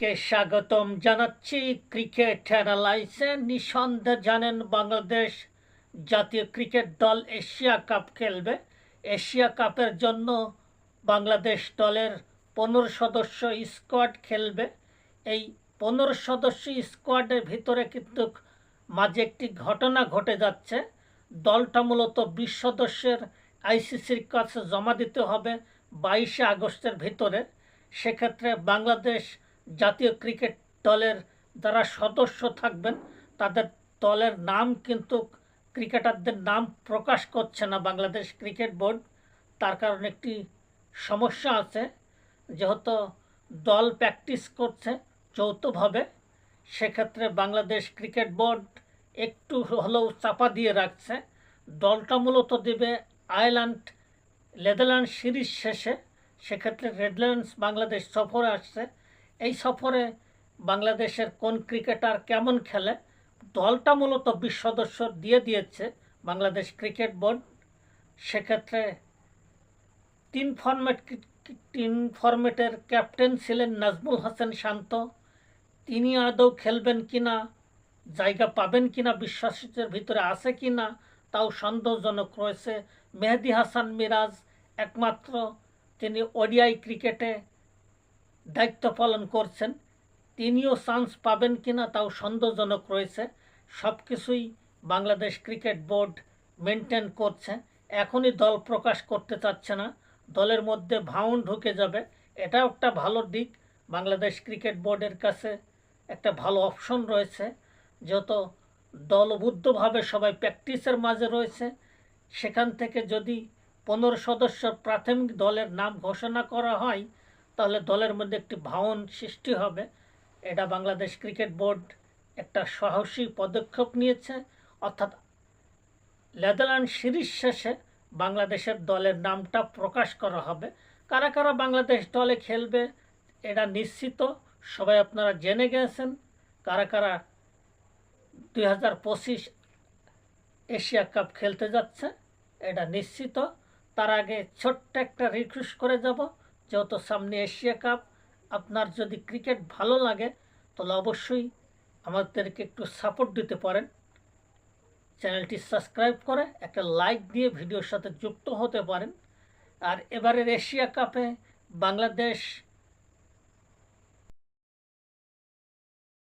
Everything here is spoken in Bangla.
কে স্বাগতম জানাচ্ছি ক্রিকেট অ্যানালাইসে নিঃসন্দেহে জানেন বাংলাদেশ জাতীয় ক্রিকেট দল এশিয়া কাপ খেলবে। এশিয়া কাপের জন্য বাংলাদেশ দলের পনেরো সদস্য স্কোয়াড খেলবে। এই পনেরো সদস্য স্কোয়াডের ভিতরে কিন্তু মাঝে একটি ঘটনা ঘটে যাচ্ছে। দলটা মূলত বিশ সদস্যের আইসিসির কাছে জমা দিতে হবে বাইশে আগস্টের ভিতরে। সেক্ষেত্রে বাংলাদেশ জাতীয় ক্রিকেট দলের যারা সদস্য থাকবেন, তাদের দলের নাম কিন্তু ক্রিকেটারদের নাম প্রকাশ করছে না বাংলাদেশ ক্রিকেট বোর্ড। তার কারণ একটি সমস্যা আছে, যেহেতু দল প্র্যাকটিস করছে যৌথভাবে, সেক্ষেত্রে বাংলাদেশ ক্রিকেট বোর্ড একটু হলেও চাপা দিয়ে রাখছে। দলটা মূলত দেবে আয়ারল্যান্ড, নেদারল্যান্ড সিরিজ শেষে, সেক্ষেত্রে রেডল্যান্ডস বাংলাদেশ সফরে আসছে। এই সফরে বাংলাদেশের কোন ক্রিকেটার কেমন খেলে, দলটা মূলত বিশ সদস্য দিয়ে দিয়েছে বাংলাদেশ ক্রিকেট বোর্ড। সেক্ষেত্রে তিন ফরম্যাট তিন ফরম্যাটের ক্যাপ্টেন ছিলেন নাজমুল হাসান শান্ত। তিনি আদৌ খেলবেন কিনা, জায়গা পাবেন কিনা, বিশ্বাসের ভিতরে আছে কিনা, তাও সন্দেহজনক রয়েছে। মেহেদি হাসান মিরাজ একমাত্র, তিনি ওডিআই ক্রিকেটে দায়িত্ব পালন করছেন, তিনিও চান্স পাবেন কিনা তাও সন্দেহজনক রয়েছে। সব কিছুই বাংলাদেশ ক্রিকেট বোর্ড মেনটেন করছে। এখনই দল প্রকাশ করতে চাচ্ছে না। দলের মধ্যে ভাউন ঢুকে যাবে। এটাও একটা ভালো দিক। বাংলাদেশ ক্রিকেট বোর্ডের কাছে একটা ভালো অপশন রয়েছে। যেহেতু দলবদ্ধভাবে সবাই প্র্যাকটিসের মাঝে রয়েছে, সেখান থেকে যদি পনেরো সদস্য প্রাথমিক দলের নাম ঘোষণা করা হয় তাহলে দলের মধ্যে একটি ভাওন সৃষ্টি হবে। এটা বাংলাদেশ ক্রিকেট বোর্ড একটা সাহসী পদক্ষেপ নিয়েছে। অর্থাৎ নেদারল্যান্ড সিরিজ শেষে বাংলাদেশের দলের নামটা প্রকাশ করা হবে। কারা কারা বাংলাদেশ দলে খেলবে, এটা নিশ্চিত। সবাই আপনারা জেনে গেছেন। কারা কারা দুই হাজার পঁচিশ এশিয়া কাপ খেলতে যাচ্ছে, এটা নিশ্চিত। তার আগে ছোট্ট একটা রিকোয়েস্ট করে যাব। যেহেতু সামনে এশিয়া কাপ, আপনার যদি ক্রিকেট ভালো লাগে, তাহলে অবশ্যই আমাদেরকে একটু সাপোর্ট দিতে পারেন। চ্যানেলটি সাবস্ক্রাইব করে একটা লাইক দিয়ে ভিডিওর সাথে যুক্ত হতে পারেন। আর এবারের এশিয়া কাপে বাংলাদেশ